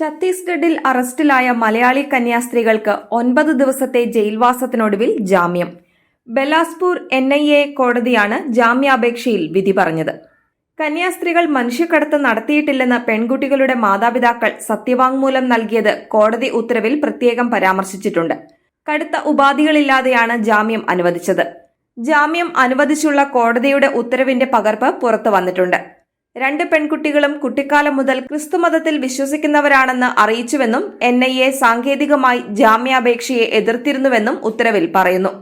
ഛത്തീസ്ഗഡിൽ അറസ്റ്റിലായ മലയാളി കന്യാസ്ത്രീകൾക്ക് ഒൻപത് ദിവസത്തെ ജയിൽവാസത്തിനൊടുവിൽ ജാമ്യം. ബലാസ്പൂർ എൻ ഐ എ കോടതിയാണ് ജാമ്യാപേക്ഷയിൽ വിധി പറഞ്ഞത്. കന്യാസ്ത്രീകൾ മനുഷ്യക്കടത്ത് നടത്തിയിട്ടില്ലെന്ന് പെൺകുട്ടികളുടെ മാതാപിതാക്കൾ സത്യവാങ്മൂലം നൽകിയത് കോടതി ഉത്തരവിൽ പ്രത്യേകം പരാമർശിച്ചിട്ടുണ്ട്. കടുത്ത ഉപാധികളില്ലാതെയാണ് ജാമ്യം അനുവദിച്ചത്. ജാമ്യം അനുവദിച്ചുള്ള കോടതിയുടെ ഉത്തരവിന്റെ പകർപ്പ് പുറത്തു വന്നിട്ടുണ്ട്. രണ്ട് പെൺകുട്ടികളും കുട്ടിക്കാലം മുതൽ ക്രിസ്തുമതത്തിൽ വിശ്വസിക്കുന്നവരാണെന്ന് അറിയിച്ചുവെന്നും എൻ ഐ എ സാങ്കേതികമായി ജാമ്യാപേക്ഷയെ എതിർത്തിരുന്നുവെന്നും ഉത്തരവിൽ പറയുന്നു.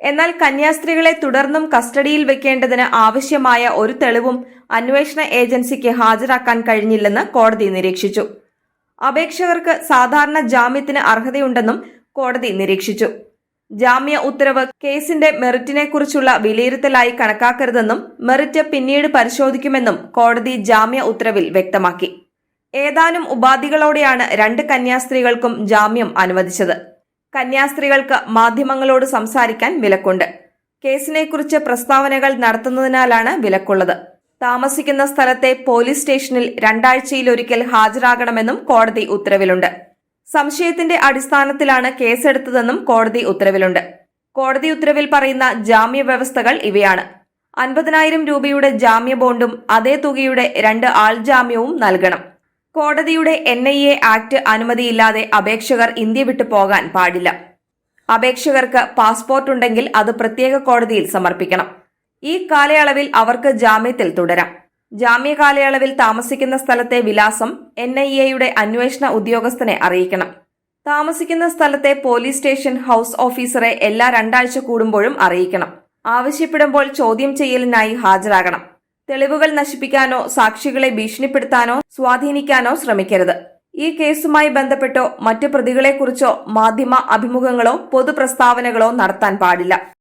എന്നാൽ കന്യാസ്ത്രീകളെ തുടർന്നും കസ്റ്റഡിയിൽ വെക്കേണ്ടതിന് ആവശ്യമായ ഒരു തെളിവും അന്വേഷണ ഏജൻസിക്ക് ഹാജരാക്കാൻ കഴിഞ്ഞില്ലെന്ന് കോടതി നിരീക്ഷിച്ചു. അപേക്ഷകർക്ക് സാധാരണ ജാമ്യത്തിന് അർഹതയുണ്ടെന്നും കോടതി നിരീക്ഷിച്ചു. ജാമ്യ ഉത്തരവ് കേസിന്റെ മെറിറ്റിനെക്കുറിച്ചുള്ള വിലയിരുത്തലായി കണക്കാക്കരുതെന്നും മെറിറ്റ് പിന്നീട് പരിശോധിക്കുമെന്നും കോടതി ജാമ്യ ഉത്തരവിൽ വ്യക്തമാക്കി. ഏതാനും ഉപാധികളോടെയാണ് രണ്ട് കന്യാസ്ത്രീകൾക്കും ജാമ്യം അനുവദിച്ചത്. കന്യാസ്ത്രീകൾക്ക് മാധ്യമങ്ങളോട് സംസാരിക്കാൻ വിലക്കുണ്ട്. കേസിനെക്കുറിച്ച് പ്രസ്താവനകൾ നടത്തുന്നതിനാലാണ് വിലക്കുള്ളത്. താമസിക്കുന്ന സ്ഥലത്തെ പോലീസ് സ്റ്റേഷനിൽ രണ്ടാഴ്ചയിലൊരിക്കൽ ഹാജരാകണമെന്നും കോടതി ഉത്തരവിലുണ്ട്. സംശയത്തിന്റെ അടിസ്ഥാനത്തിലാണ് കേസെടുത്തതെന്നും കോടതി ഉത്തരവിലുണ്ട്. കോടതി ഉത്തരവിൽ പറയുന്ന ജാമ്യ വ്യവസ്ഥകൾ ഇവയാണ്. അൻപതിനായിരം രൂപയുടെ ജാമ്യ ബോണ്ടും അതേ തുകയുടെ രണ്ട് ആൾ ജാമ്യവും നൽകണം. കോടതിയുടെ എൻ ഐ എ ആക്ട് അനുമതിയില്ലാതെ അപേക്ഷകർ ഇന്ത്യ വിട്ടു പോകാൻ പാടില്ല. അപേക്ഷകർക്ക് പാസ്പോർട്ട് ഉണ്ടെങ്കിൽ അത് പ്രത്യേക കോടതിയിൽ സമർപ്പിക്കണം. ഈ കാലയളവിൽ അവർക്ക് ജാമ്യത്തിൽ തുടരാം. ജാമ്യ കാലയളവിൽ താമസിക്കുന്ന സ്ഥലത്തെ വിലാസം എൻ ഐ എയുടെ അന്വേഷണ ഉദ്യോഗസ്ഥനെ അറിയിക്കണം. താമസിക്കുന്ന സ്ഥലത്തെ പോലീസ് സ്റ്റേഷൻ ഹൌസ് ഓഫീസറെ എല്ലാ രണ്ടാഴ്ച കൂടുമ്പോഴും അറിയിക്കണം. ആവശ്യപ്പെടുമ്പോൾ ചോദ്യം ചെയ്യലിനായി ഹാജരാകണം. തെളിവുകൾ നശിപ്പിക്കാനോ സാക്ഷികളെ ഭീഷണിപ്പെടുത്താനോ സ്വാധീനിക്കാനോ ശ്രമിക്കരുത്. ഈ കേസുമായി ബന്ധപ്പെട്ടോ മറ്റു പ്രതികളെക്കുറിച്ചോ മാധ്യമ അഭിമുഖങ്ങളോ പൊതുപ്രസ്താവനകളോ നടത്താൻ പാടില്ല.